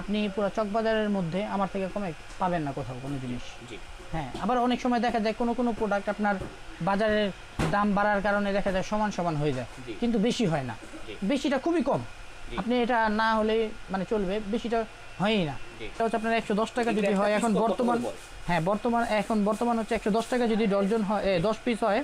আপনি পুরো চকবাজারের মধ্যে আমার থেকে কমে পাবেন না কোথাও কোনো জিনিস। হ্যাঁ আবার অনেক সময় দেখা যায় কোনো কোনো প্রোডাক্ট আপনার বাজারের দাম বাড়ার কারণে দেখা যায় সমান সমান হয়ে যায় কিন্তু বেশি হয় না। বেশিটা খুবই কম। আপনি এটা না হলে মানে চলবে বেশিটা হয়ই না। এটা হচ্ছে আপনার একশো দশ টাকা যদি হয় এখন বর্তমান হ্যাঁ বর্তমান এখন বর্তমান হচ্ছে একশো দশ টাকা যদি ডজন হয় দশ পিস হয়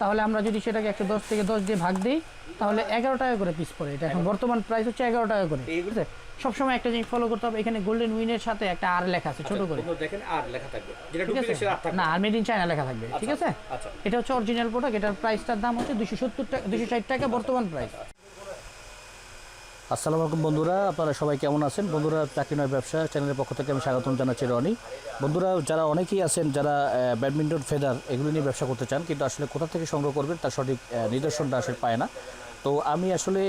তাহলে আমরা যদি সেটাকে একশো দশ থেকে দশ দিয়ে ভাগ দিই তাহলে এগারো টাকা করে পিস পড়ে। এটা এখন বর্তমান প্রাইস হচ্ছে এগারো টাকা করে ঠিক আছে? সবসময় একটা জিনিস ফলো করতে হবে এখানে গোল্ডেন উইনের সাথে একটা আর লেখা আছে ছোট করে। দেখেন আর লেখা থাকবে। না আর মেড ইন চায়না লেখা থাকবে ঠিক আছে? আচ্ছা। এটা হচ্ছে অরিজিনাল প্রোডাক্ট এটার প্রাইসটার দাম হচ্ছে দুশো সত্তর টাকা দুশো ষাট টাকা বর্তমান প্রাইস আসসালামু আলাইকুম বন্ধুরা, আপনারা সবাই কেমন আছেন? বন্ধুরা, চাকরি নয়, ব্যবসা চ্যানেলের পক্ষ থেকে আমি স্বাগতম জানাচ্ছি রনি। বন্ধুরা, যারা অনেকেই আছেন, যারা ব্যাডমিন্টন ফেদার এগুলো নিয়ে ব্যবসা করতে চান, কিন্তু আসলে কোথা থেকে সংগ্রহ করবেন তার সঠিক নিদর্শনটা আসলে পায় না। তো আমি আসলে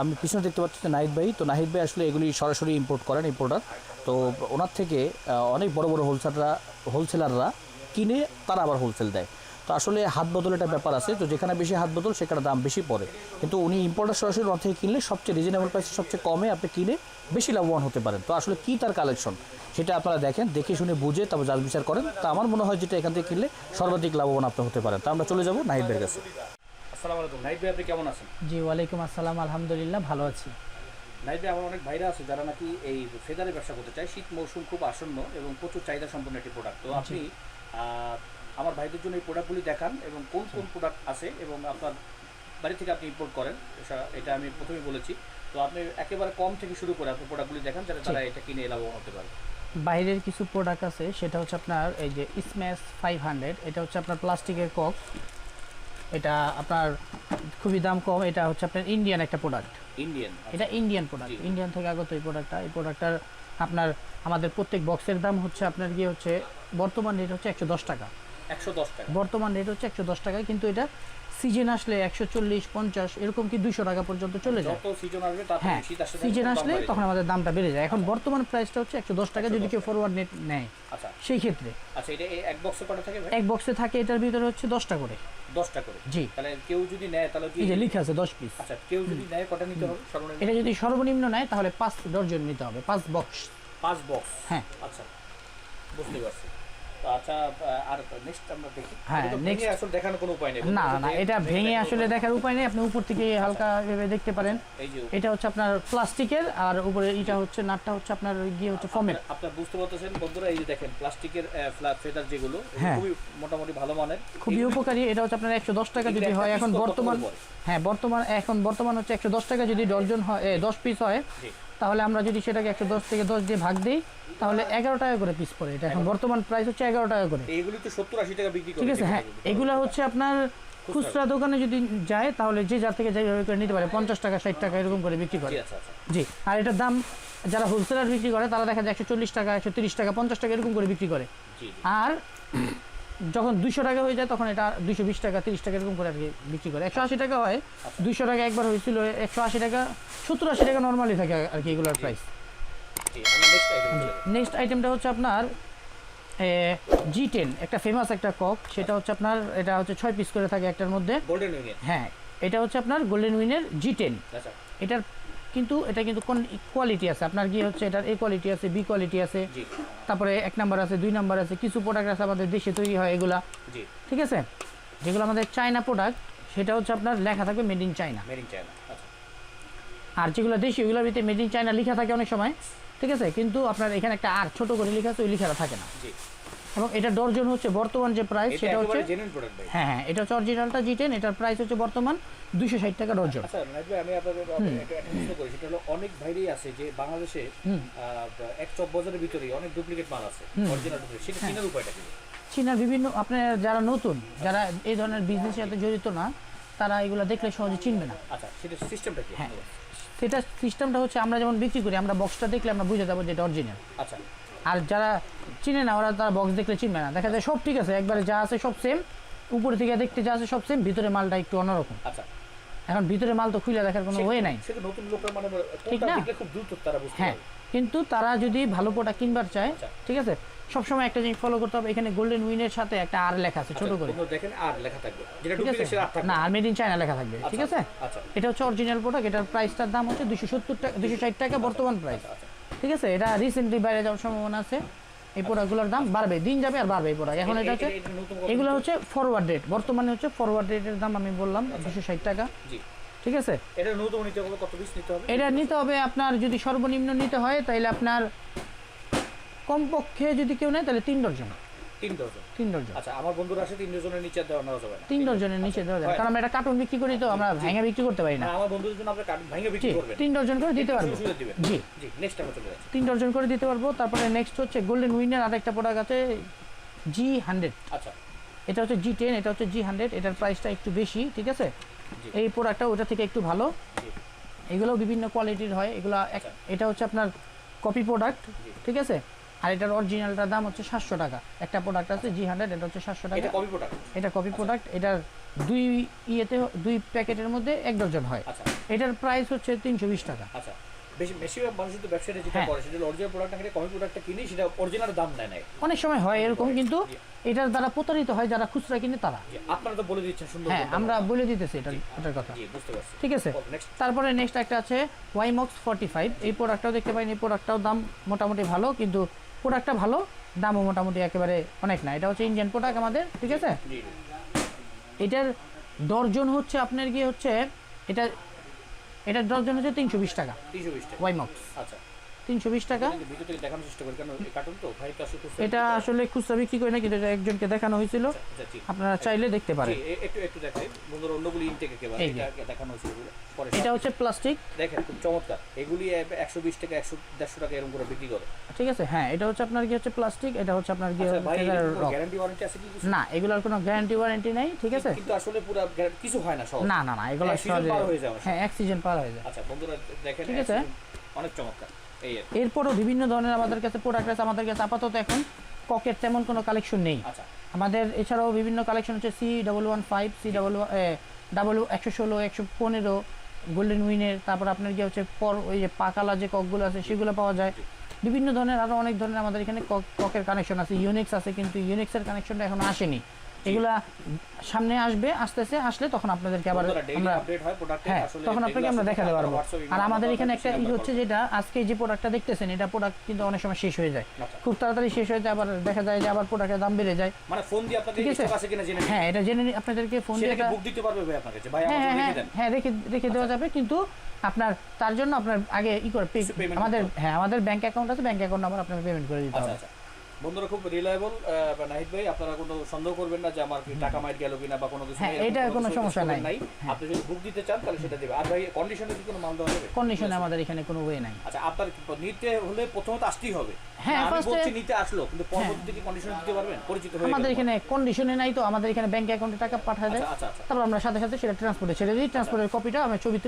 আমি পিছনে দেখতে পাচ্ছি নাহিদ ভাই, তো নাহিদ ভাই আসলে এগুলি সরাসরি ইম্পোর্ট করেন ইম্পোর্টার তো ওনার থেকে অনেক বড় বড় হোলসেলাররা হোলসেলাররা কিনে তারা আবার হোলসেল দেয়। তো আসলে হাত বদল একটা ব্যাপার আছে তো যেখানে বেশি হাত বদল সেখানে দাম বেশি পড়ে। কিন্তু উনি ইম্পোর্টার সরাসরি ওনার থেকে কিনলে সবচেয়ে রিজনেবল প্রাইসে সবচেয়ে কমে আপনি কিনে বেশি লাভবান হতে পারেন। তো আসলে কী তার কালেকশন সেটা আপনারা দেখেন দেখে শুনে বুঝে তারপর যার বিচার করেন। তা আমার মনে হয় যেটা এখান থেকে কিনলে সর্বাধিক লাভবান আপনি হতে পারেন। তা আমরা চলে যাব নাহিদের কাছে। আসসালামু আলাইকুম। নাইট ভাই আপনি কেমন আছেন? জি ওয়ালাইকুম আসসালাম আলহামদুলিল্লাহ ভালো আছি। নাইট ভাই আমার অনেক ভাইরা আছে যারা নাকি এই ফেদারে ব্যবসা করতে চায়। শীত মৌসুম খুব আসন্ন এবং প্রচুর চাহিদা সম্পন্ন একটি প্রোডাক্ট তো আপনি আমার ভাইদের জন্য এই প্রোডাক্টগুলি দেখান এবং কোন কোন প্রোডাক্ট আছে এবং আপনার বাড়ি থেকে আপনি ইম্পোর্ট করেন। এটা- আমি প্রথমেই বলেছি। তো আপনি একেবারে কম থেকে শুরু করে আপনি প্রোডাক্টগুলি দেখান যাতে তারা এটা কিনে লাভবান হতে পারে। বাইরের কিছু প্রোডাক্ট আছে সেটা হচ্ছে আপনার এই যে স্ম্যাশ ফাইভ হান্ড্রেড এটা হচ্ছে আপনার প্লাস্টিকের কক এটা আপনার খুবই দাম কম এটা হচ্ছে আপনার ইন্ডিয়ান একটা প্রোডাক্ট ইন্ডিয়ান এটা ইন্ডিয়ান প্রোডাক্ট ইন্ডিয়ান থেকে আগত এই প্রোডাক্টটা এই প্রোডাক্টটার আপনার আমাদের প্রত্যেক বক্সের দাম হচ্ছে আপনার গিয়ে হচ্ছে বর্তমান রেট হচ্ছে একশো দশ টাকা। বর্তমান রেট হচ্ছে একশো দশ টাকা কিন্তু এটা সিজন আসলে একশো চল্লিশ পঞ্চাশ এরকম কি দুইশো টাকা পর্যন্ত চলে যায়? হ্যাঁ সিজন আসলে তখন আমাদের দামটা বেড়ে যায়। এখন বর্তমান প্রাইসটা হচ্ছে একশো দশ টাকা যদি কেউ ফরওয়ার্ড নেট নেয়। আচ্ছা। সেই ক্ষেত্রে। আচ্ছা এক বক্সে থাকে এটার ভিতরে হচ্ছে দশটা করে। দশটা করে। জি। তাহলে কেউ যদি নেয় তাহলে এই যে লিখে আছে দশ পিস আচ্ছা কেউ যদি নেয় কটা নিতে হবে? সর্বনিম্ন? এটা যদি সর্বনিম্ন নেয় তাহলে পাঁচ ডর্জন নিতে হবে পাঁচ বক্স পাঁচ বক্স হ্যাঁ। আচ্ছা বুঝতে পারছি। আচ্ছা আহ, আর নেক্সট আমরা দেখি। হ্যাঁ, এটা তো next- ভেঙে আসলে দেখানোর কোনো উপায় নেই। না না এটা ভেঙে ভেঙে আসলে দেখার উপায় নেই। আপনি উপর থেকে হালকা ভেবে দেখতে পারেন। এটা হচ্ছে আপনার প্লাস্টিকের আর উপরে এটা হচ্ছে নাটটা হচ্ছে আপনার গিয়ে হচ্ছে ফমের। আপনার- আপনার বুঝতে পারতেছেন বন্ধুরা এই যে দেখেন প্লাস্টিকের ফেদার যেগুলো হ্যাঁ। খুবই মোটামুটি ভালো মানের। খুবই উপকারী। এটা হচ্ছে আপনার একশো দশ টাকা যদি হয় এখন বর্তমান হ্যাঁ বর্তমান এখন বর্তমান হচ্ছে একশো দশ টাকা যদি ডর্জন হয়। এ, দশ পিস হয়। তাহলে আমরা যদি সেটাকে একশো দশ থেকে দশ দিয়ে ভাগ দিই তাহলে এগারো টাকা করে পিস পড়ে। এটা এখন বর্তমান প্রাইস হচ্ছে এগারো টাকা করে। তো সত্তর আশি টাকা বিক্রি ঠিক আছে হ্যাঁ এগুলো হচ্ছে আপনার খুচরা। দোকানে যদি যায় তাহলে যে যার থেকে যেভাবে করে নিতে পারে পঞ্চাশ টাকা ষাট টাকা এরকম করে বিক্রি করে। জি আচ্ছা আচ্ছা। আর এটার দাম যারা হোলসেলার বিক্রি করে তারা দেখা যায় একশো চল্লিশ টাকা একশো তিরিশ টাকা পঞ্চাশ টাকা এরকম করে বিক্রি করে। আর যখন দুশো টাকা হয়ে যায় তখন এটা দুশো বিশ টাকা তিরিশ টাকা এরকম করে আর কি বিক্রি করে। একশো আশি টাকা হয় দুশো টাকা একবার হয়েছিল একশো আশি টাকা সত্তর আশি টাকা নর্মালি থাকে আর কি এগুলোর প্রাইস নেক্সট আইটেমটা হচ্ছে আপনার জি টেন একটা ফেমাস একটা কক সেটা হচ্ছে আপনার এটা হচ্ছে ছয় পিস করে থাকে একটার মধ্যে। হ্যাঁ এটা হচ্ছে আপনার গোল্ডেন উইনের জি টেন এটার কিন্তু এটা কিন্তু কোন কোয়ালিটি আছে? আপনার কি হচ্ছে এটার এ কোয়ালিটি আছে বি কোয়ালিটি আছে? তারপরে এক নাম্বার আছে দুই নাম্বার আছে কিছু প্রোডাক্ট আছে আমাদের দেশে তৈরি হয় এগুলা। ঠিক আছে? যেগুলো আমাদের চায়না প্রোডাক্ট সেটা হচ্ছে আপনার লেখা থাকবে made in China made in China আর যেগুলো দেশি ওগুলোর ভিতরে মেড ইন চায়না লেখা থাকে অনেক সময়। ঠিক আছে? কিন্তু আপনার এখানে একটা আর ছোট করে লেখা আছে ওই লেখাটা থাকে না। এবং এটা ডর্জন হচ্ছে বর্তমান যে প্রাইস সেটা হচ্ছে হ্যাঁ হ্যাঁ এটা হচ্ছে অরিজিনালটা জি টেন এটার প্রাইস হচ্ছে বর্তমান দুশো ষাট টাকা ডর্জন। আচ্ছা ভাই আমি আপনাদের সেটা হলো অনেক ভাইরাই আছে যে বাংলাদেশে এক চক বাজারের ভিতরেই অনেক ডুপ্লিকেট মাল আছে অরিজিনাল সেটা হ্যাঁ। কেনার উপায়টা কি? চীনার বিভিন্ন আপনার যারা নতুন যারা এই ধরনের বিজনেসের সাথে জড়িত না তারা এগুলো দেখলে সহজে চিনবে না। আচ্ছা সেটা সিস্টেমটা কি? হ্যাঁ সেটা সিস্টেমটা হচ্ছে আমরা যেমন বিক্রি করি আমরা বক্সটা দেখলে আমরা বুঝে যাব যে এটা অরিজিনাল আচ্ছা আর যারা চিনে না ওরা তারা বক্স দেখলে চিনবে না। দেখা যায় সব ঠিক আছে একবারে যা আছে সব সেম উপরে থেকে দেখতে যা আছে সব সেম ভিতরে মালটা একটু অন্যরকম। আচ্ছা। এখন ভিতরে মাল তো খুলে দেখার কোনো ওয়ে নাই। মানে ঠিক না? হ্যাঁ কিন্তু তারা যদি ভালো প্রোডাক্ট কিনবার চায় আচ্ছা। ঠিক আছে? সবসময় একটা জিনিস ফলো করতে হবে। এখানে গোল্ডেন উইনের সাথে একটা আর লেখা আছে ছোট আচ্ছা, করে। দেখেন আর লেখা থাকবে। যেটা ঠিক আছে? আর থাকবে। না আর মেড ইন চায়না লেখা থাকবে ঠিক আছে? আচ্ছা। এটা হচ্ছে অরিজিনাল প্রোডাক্ট এটার প্রাইসটার দাম হচ্ছে দুশো সত্তর টাকা দুশো ষাট টাকা বর্তমান প্রাইস ঠিক আছে? এটা রিসেন্টলি বাইরে যাওয়ার সম্ভাবনা আছে। এই প্রোডাক্টগুলোর দাম বাড়বে দিন যাবে আর বাড়বে এই প্রোডাক্ট এখন এটা হচ্ছে এগুলো হচ্ছে ফরওয়ার্ড রেট বর্তমানে হচ্ছে ফরওয়ার্ড রেটের দাম আমি বললাম দুশো ষাট টাকা। ঠিক আছে? এটা নতুন নিতে হবে কত পিস নিতে হবে? এটা নিতে হবে আপনার যদি সর্বনিম্ন নিতে হয় তাহলে আপনার কমপক্ষে যদি কেউ নেয় তাহলে তিন ডজন। তিন ডজন তিন ডজন আচ্ছা আমার বন্ধুরা আসে তিন ডজনের নিচে দেওয়া নেওয়া যাবে না। তিন ডজনের নিচে দেওয়া যাবে কারণ আমরা এটা কার্টুন বিক্রি করি তো আমরা ভেঙে বিক্রি করতে পারি না। না, আমার বন্ধুদের জন্য আপনি কার্ড ভেঙে বিক্রি করবেন। তিন ডজন করে দিতে পারব। জি। জি নেক্সট আমরা চলে যাচ্ছি। তিন ডজন করে দিতে পারব। তারপরে নেক্সট হচ্ছে গোল্ডেন উইনের আরেকটা প্রোডাক্ট আছে জি হান্ড্রেড আচ্ছা। এটা হচ্ছে জি টেন এটা হচ্ছে জি হান্ড্রেড এটার প্রাইসটা একটু বেশি ঠিক আছে? এই প্রোডাক্টটা ওটা থেকে একটু ভালো। এগুলো বিভিন্ন কোয়ালিটির হয়। এগুলো এটা হচ্ছে আপনার কপি প্রোডাক্ট ঠিক আছে? আর এটার অরিজিনালটার দাম হচ্ছে সাতশো টাকা। একটা প্রোডাক্ট আছে জি হান্ড্রেড এটা হচ্ছে সাতশো টাকা। এটা কপি প্রোডাক্ট এটা কপি প্রোডাক্ট এটার দুই ইয়েতে দুই প্যাকেটের মধ্যে এক ডজন হয়। আচ্ছা। এটার প্রাইস হচ্ছে তিনশো বিশ টাকা। আচ্ছা। বেশিরভাগ মানুষ তো ব্যবসাটা যেটা হ্যাঁ। করে সেটা অরিজিনাল প্রোডাক্ট না কপি প্রোডাক্টটা কিনে সেটা অরিজিনাল দাম নেয় না অনেক সময় হয় এরকম কিন্তু এটার দ্বারা প্রতারিত হয় যারা খুচরা কিনে তারা। আপনারা তো বলে দিচ্ছেন সুন্দর হ্যাঁ আমরা বলে দিতেছি এটা এটার কথা। ঠিক আছে? তারপরে নেক্সট একটা আছে ওয়াইমক্স ফর্টি ফাইভ এই প্রোডাক্টটাও দেখতে পাইনি এই প্রোডাক্টটাও দাম মোটামুটি ভালো কিন্তু প্রোডাক্টটা ভালো দামও মোটামুটি একেবারে অনেক না। এটা হচ্ছে ইন্ডিয়ান প্রোডাক্ট আমাদের ঠিক আছে? এটার দশজন হচ্ছে আপনার গিয়ে হচ্ছে এটা এটার দশজন হচ্ছে তিনশো বিশ টাকা। তিনশো বিশ টাকা। ওয়াইমক্স আচ্ছা। তিনশো বিশ টাকা। এটা আসলে খুচরা বিক্রি করে না কিন্তু একজনকে দেখানো হয়েছিল। আচ্ছা আপনারা চাইলে দেখতে পারেন। এটা দেখানো হয়েছিল পরে এটা হচ্ছে প্লাস্টিক দেখেন খুব চমৎকার। এগুলি একশো বিশ টাকা একশো দেড়শো টাকা এরকম করে বিক্রি করে। ঠিক আছে? হ্যাঁ এটা হচ্ছে আপনার কি হচ্ছে প্লাস্টিক এটা হচ্ছে আপনার কি আচ্ছা গ্যারান্টি ওয়ারেন্টি আছে কি? না এগুলোর কোনো গ্যারান্টি ওয়ারেন্টি নাই ঠিক আছে? কিন্তু আসলে পুরো কিছু হয় না সব না না না এগুলো হয়ে এক পার হয়ে যায়। আচ্ছা বন্ধুরা দেখেন ঠিক আছে। অনেক চমৎকার। কি। এরপরও বিভিন্ন ধরনের আমাদের কাছে প্রোডাক্ট আছে আমাদের কাছে আপাতত এখন ককের তেমন কোনো কালেকশন নেই। আচ্ছা। আমাদের এছাড়াও বিভিন্ন কালেকশন হচ্ছে C double one five C double double একশো ষোলো একশো পনেরো গোল্ডেন উইনের তারপর আপনার কি হচ্ছে পর ওই যে পাকালা যে ককগুলো আছে সেগুলো পাওয়া যায়। বিভিন্ন ধরনের আরও অনেক ধরনের আমাদের এখানে কক- ককের কানেকশন আছে ইউনিক্স আছে কিন্তু ইউনিক্সের কানেকশনটা এখন আসেনি। এগুলা সামনে আসবে আসতেছে আসলে তখন আপনাদেরকে আবার আমরা হয় তখন আপনাকে আমরা দেখাতে পারব। আর আমাদের এখানে একটা ই হচ্ছে যেটা আজকে যে প্রোডাক্টটা দেখতেছেন এটা প্রোডাক্ট কিন্তু অনেক সময় শেষ হয়ে যায়। আচ্ছা। খুব তাড়াতাড়ি শেষ হয়ে যায় আবার দেখা যায় যে আবার প্রোডাক্টের দাম বেড়ে যায়। মানে ফোন দিয়ে আপনাদের ঠিক আছে? কিনা জেনে হ্যাঁ এটা জেনে আপনাদেরকে ফোন দিয়ে বুক দিতে পারবে ভাই আপনার কাছে। ভাই হ্যাঁ আমাকে হ্যাঁ হ্যাঁ দেন। হ্যাঁ রেখে রেখে দেওয়া যাবে কিন্তু আপনার তার জন্য আপনার আগে ই করে আমাদের হ্যাঁ আমাদের ব্যাংক অ্যাকাউন্ট আছে ব্যাংক অ্যাকাউন্ট নাম্বার আপনাকে পেমেন্ট করে দিতে আচ্ছা হবে। আচ্ছা। বন্ধুরা খুব রিলায়েবল নাহিদ ভাই আপনারা কোনো সন্দেহ করবেন না যে আমার কি টাকা মাইট গেল কিনা বা কোনো কিছু হ্যাঁ, এটা কোনো সমস্যা নাই। আপনি যদি বুক দিতে চান তাহলে সেটা দেবে আর ভাই কন্ডিশনে কি কোনো মাল দেওয়া যাবে? কন্ডিশনে আমাদের এখানে কোনো ওয়ে নাই। আচ্ছা আপনার নিতে হলে প্রথমত আসতেই হবে। হ্যাঁ, আমি বলছি নিতে আসলো কিন্তু পরবর্তীতে কি কন্ডিশন দিতে পারবেন? পরিচিত হয়ে আমাদের। এখানে কন্ডিশনে নাই তো আমাদের এখানে ব্যাংক অ্যাকাউন্টে টাকা পাঠায় দেয়। আচ্ছা আচ্ছা আচ্ছা। তারপর আমরা সাথে সাথে সেটা ট্রান্সপোর্টে ছেড়ে দিই। ট্রান্সপোর্টের কপিটা আমি ছবি